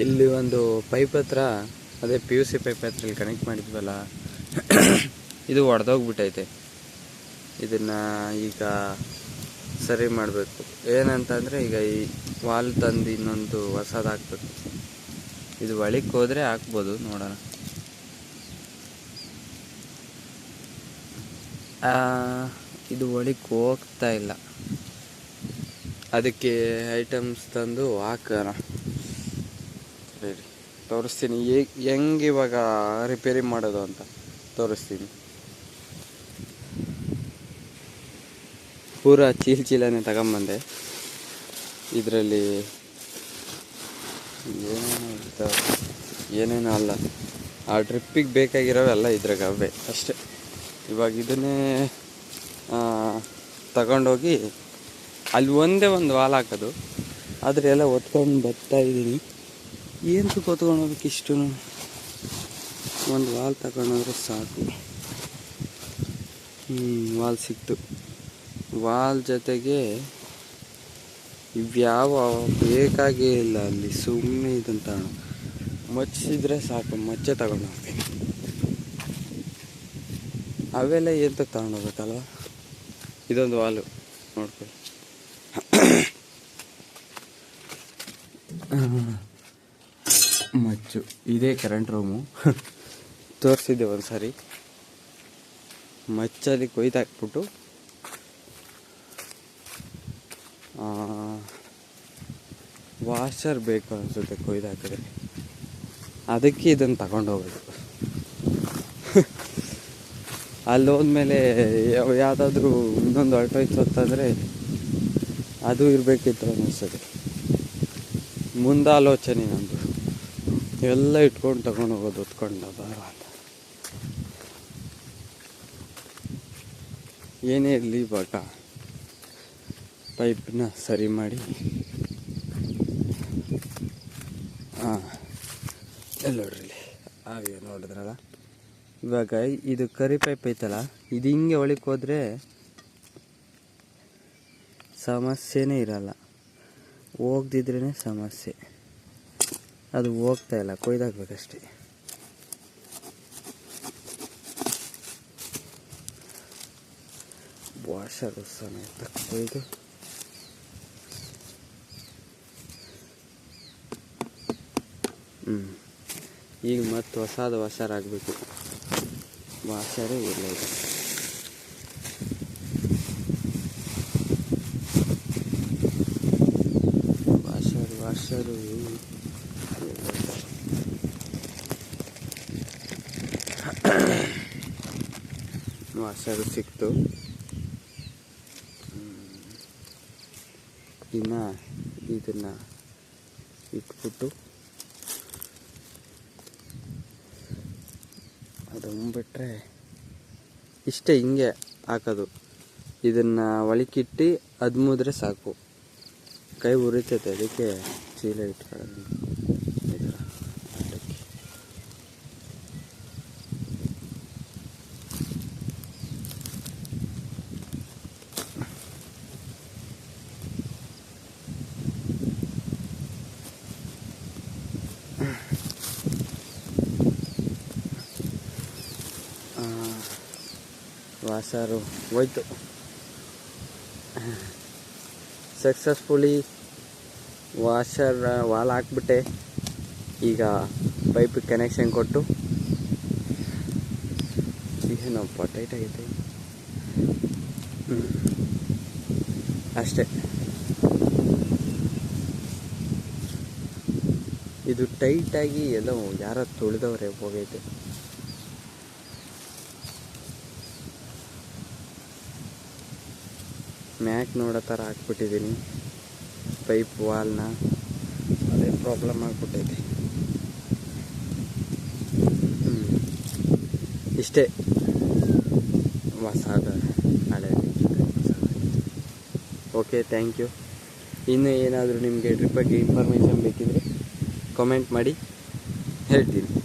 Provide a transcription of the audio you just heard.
ಇಲ್ಲಿ ಒಂದು ಪೈಪ್ ಹತ್ರ, ಅದೇ ಪಿ ಯು ಸಿ ಪೈಪ್ ಹತ್ರ ಇಲ್ಲಿ ಕನೆಕ್ಟ್ ಮಾಡಿದ್ವಲ್ಲ, ಇದು ಒಡೆದೋಗ್ಬಿಟ್ಟೈತೆ. ಇದನ್ನು ಈಗ ಸರಿ ಮಾಡಬೇಕು. ಏನಂತಂದರೆ ಈಗ ಈ ವಾಲ್ ತಂದು ಇನ್ನೊಂದು ಹೊಸದು ಹಾಕ್ಬೇಕು ಇದು ಒಳಕ್ಕೆ ಹೋದರೆ ಹಾಕ್ಬೋದು, ನೋಡೋಣ. ಇದು ಒಳಕ್ಕೆ ಹೋಗ್ತಾ ಇಲ್ಲ. ಅದಕ್ಕೆ ಐಟಮ್ಸ್ ತಂದು ಹಾಕೋಣ. ಸರಿ ತೋರಿಸ್ತೀನಿ. ಹೇಗೆ ಇವಾಗ ರಿಪೇರಿ ಮಾಡೋದು ಅಂತ ತೋರಿಸ್ತೀನಿ. ಪೂರ ಚೀಲ ಚೀಲನೇ ತಗೊಂಬಂದೆ. ಇದರಲ್ಲಿ ಏನೇನು ಏನೇನು ಅಲ್ಲ. ಆ ಟ್ರಿಪ್ಪಿಗೆ ಬೇಕಾಗಿರೋವೆಲ್ಲ ಇದ್ರಾಗ ಅವೇ ಅಷ್ಟೇ. ಇವಾಗ ಇದನ್ನೇ ತಗೊಂಡೋಗಿ ಅಲ್ಲಿ ಒಂದೇ ಒಂದು ವಾಲ್ ಹಾಕೋದು. ಆದರೆ ಎಲ್ಲ ಒತ್ಕೊಂಡು ಬರ್ತಾ ಇದ್ದೀನಿ. ಏನು ಕೂತ್ಕೊಂಡು ಇಷ್ಟು ಒಂದು ವಾಲ್ ತಗೊಂಡೋದ್ರೆ ಸಾಕು. ಹ್ಞೂ ವಾಲ್ ಸಿಕ್ತು. ವಾಲ್ ಜೊತೆಗೆ ಇವ್ಯಾವ ಬೇಕಾಗೇ ಇಲ್ಲ ಅಲ್ಲಿ ಸುಮ್ಮನೆ ಇದನ್ನು ಮಚ್ಚಿದ್ರೆ ಸಾಕು, ಮಚ್ಚೆ ತಗೊಂಡು ಹೋಗ್ತೀನಿ ಅವೆಲ್ಲ ಎಂತ ತಗೊಂಡೋಗ್ಬೇಕಲ್ವ ಇದೊಂದು ವಾಲು ನೋಡ್ಕೊಳ್ಳಿ ಮಚ್ಚು. ಇದೇ ಕರೆಂಟ್ ರೂಮು ತೋರಿಸಿದ್ದೆ ಒಂದು ಸಾರಿ ಮಚ್ಚಲ್ಲಿ ಕೊಯ್ದಾಕ್ಬಿಟ್ಟು ವಾಷರ್ ಬೇಕು ಅನಿಸುತ್ತೆ ಕೊಯ್ದಾಕಿದ್ರೆ ಅದಕ್ಕೆ ಇದನ್ನು ತಗೊಂಡು ಹೋಗೋದು ಅಲ್ಲಿ ಹೋದ್ಮೇಲೆ ಯಾವ- ಯಾವುದಾದ್ರೂ ಇನ್ನೊಂದು ಇತ್ತು ಅಂತಂದರೆ ಅದು ಇರಬೇಕಿತ್ತು ಅನ್ನಿಸ್ತದೆ. ಮುಂದಾಲೋಚನೆ ನಂದು. ಎಲ್ಲ ಇಟ್ಕೊಂಡು ತಗೊಂಡು ಹೋಗೋದು, ಹೊತ್ಕೊಂಡು ಬಾರ ಅಂತ ಏನೇ ಇರಲಿ ಬಾಟ ಪೈಪ್ನ ಸರಿ ಮಾಡಿ. ಹಾಂ. ಎಲ್ಲ ನೋಡ್ರಿ ಹಾಗೆ ನೋಡಿದ್ರಲ್ಲ? ಇವಾಗ ಇದು ಕರಿ ಪೈಪ್ ಐತಲ್ಲ, ಇದು ಹಿಂಗೆ ಒಳಕ್ಕೆ ಹೋದರೆ ಸಮಸ್ಯೆನೇ ಇರಲ್ಲ. ಹೋಗ್ದಿದ್ರೇ ಸಮಸ್ಯೆ. ಅದು ಹೋಗ್ತಾ ಇಲ್ಲ, ಕೊಯ್ದಾಕಬೇಕಷ್ಟೇ. ವಾಷರು ಸಮೇತ ಕೊಯ್ದು. ಹ್ಞೂ ಈಗ ಮತ್ತೆ ಹೊಸದು ವಾಷರ್ ಆಗಬೇಕು ಇಲ್ಲ ಈಗ. ವಾಷರ್ ವಾಷರು ವಾಷರು ಸಿಕ್ತು. ಇನ್ನು ಇದನ್ನು ಇಟ್ಬಿಟ್ಟು ಅದು ಬಿಟ್ಟರೆ ಇಷ್ಟೇ ಹಿಂಗೆ ಹಾಕೋದು. ಇದನ್ನು ಒಳಕಿಟ್ಟು ಅದು ಮುದ್ರೆ ಸಾಕು. ಕೈ ಉರಿತೈತೆ, ಅದಕ್ಕೆ ಚೀಲ ಇಟ್ಕೊಳ್ಳೋದು ಈ ಥರ ಅಡ್ಡಕ್ಕೆ. ಆ, ವಾಷರು ಹೋಯ್ತು ಸಕ್ಸಸ್ಫುಲಿ ವಾಷರ್ ವಾಲ್ ಹಾಕ್ಬಿಟ್ಟೆ. ಈಗ ಪೈಪ್ ಕನೆಕ್ಷನ್ ಕೊಟ್ಟು. ಏನು ಟೈಟ್ ಆಗೈತೆ ಅಷ್ಟೆ ಅಷ್ಟೇ. ಇದು ಟೈಟಾಗಿ ಎಲ್ಲೋ ಯಾರೋ ತುಳಿದವ್ರೆ ಹೋಗೈತೆ. ಮ್ಯಾಕ್ ನೋಡೋ ಥರ ಹಾಕ್ಬಿಟ್ಟಿದ್ದೀನಿ ಪೈಪ್ ವಾಲ್ನ. ಅದೇ ಪ್ರಾಬ್ಲಮ್ ಆಗಿಬಿಟ್ಟೈತೆ. ಇಷ್ಟೇ. ಹೊಸಾದ ಹಳೆ ಓಕೆ ಥ್ಯಾಂಕ್ ಯು ಇನ್ನೂ ಏನಾದರೂ ನಿಮಗೆ ಟ್ರಿಪ್ ಬಗ್ಗೆ ಇನ್ಫಾರ್ಮೇಷನ್ ಬೇಕಿದ್ರೆ ಕಮೆಂಟ್ ಮಾಡಿ ಹೇಳ್ತೀನಿ.